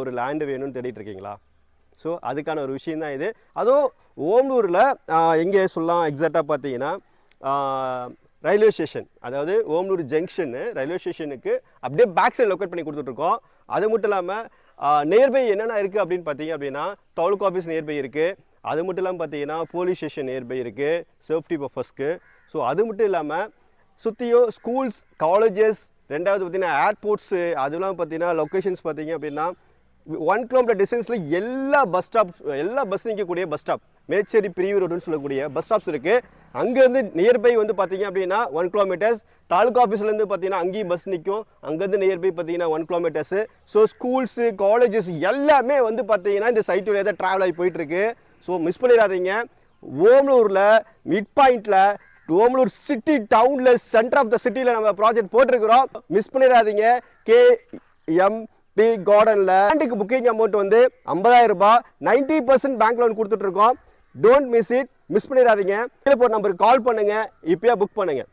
ஒரு லேண்டு வேணும்னு தேடிட்டு இருக்கீங்களா ஸோ அதுக்கான ஒரு விஷயம் தான் இது. அதுவும் ஓம்லூரில் எங்கே சொல்லலாம் எக்ஸாக்டாக பார்த்தீங்கன்னா ரயில்வே ஸ்டேஷன் அதாவது ஓம்லூர் ஜங்ஷனு ரயில்வே ஸ்டேஷனுக்கு அப்படியே பேக் சைடு லொக்கேட் பண்ணி கொடுத்துட்ருக்கோம். அது மட்டும் இல்லாமல் நியர்பை என்னென்ன இருக்குது அப்படின்னு பார்த்தீங்க அப்படின்னா தாலுக் ஆஃபீஸ் நியர்பை இருக்குது அது மட்டும் இல்லாமல் பார்த்தீங்கன்னா போலீஸ் ஸ்டேஷன் நியர்பை இருக்குது சேஃப்டி பர்பஸ்க்கு ஸோ அது மட்டும் இல்லாமல் சுற்றியும் ஸ்கூல்ஸ் காலேஜஸ் ரெண்டாவது பார்த்தீங்கன்னா ஏர்போர்ட்ஸு அதெல்லாம் பார்த்தீங்கன்னா லொக்கேஷன்ஸ் பார்த்தீங்க அப்படின்னா ஒன் கிலோமீட்டர் டிஸ்டன்ஸில் எல்லா பஸ் ஸ்டாப் எல்லா பஸ் நிற்கக்கூடிய பஸ் ஸ்டாப் மேச்சேரி பிரிவு ரோடுன்னு சொல்லக்கூடிய பஸ் ஸ்டாப்ஸ் இருக்குது அங்கேருந்து நியர்பை வந்து பார்த்தீங்க அப்படின்னா ஒன் கிலோமீட்டர்ஸ் தாலுகா ஆஃபீஸ்லேருந்து பார்த்தீங்கன்னா அங்கேயும் பஸ் நிற்கும் அங்கேருந்து நியர்பை பார்த்தீங்கன்னா one kilometres so schools colleges எல்லாமே வந்து பார்த்தீங்கன்னா இந்த சைட் வழியாக தான் ட்ராவல் ஆகி போயிட்டுருக்கு ஸோ மிஸ் பண்ணிடாதீங்க. ஓமலூரில் மிட் பாயிண்டில் ஓமலூர் சிட்டி டவுனில் சென்டர் ஆஃப் த சிட்டியில் நம்ம ப்ராஜெக்ட் போட்டிருக்கிறோம். மிஸ் பண்ணிடாதீங்க. கே எம் பி கார்டனில் லேண்டுக்கு புக்கிங் அமௌண்ட் வந்து ஐம்பதாயிரம் ரூபாய். நைன்டி பர்சன்ட் பேங்க் லோன் கொடுத்துட்ருக்கோம் டோன்ட் மிஸ் இட் மிஸ் பண்ணிடாதீங்க. கீழே போகிற நம்பருக்கு கால் பண்ணுங்கள் இப்போயே புக் பண்ணுங்கள்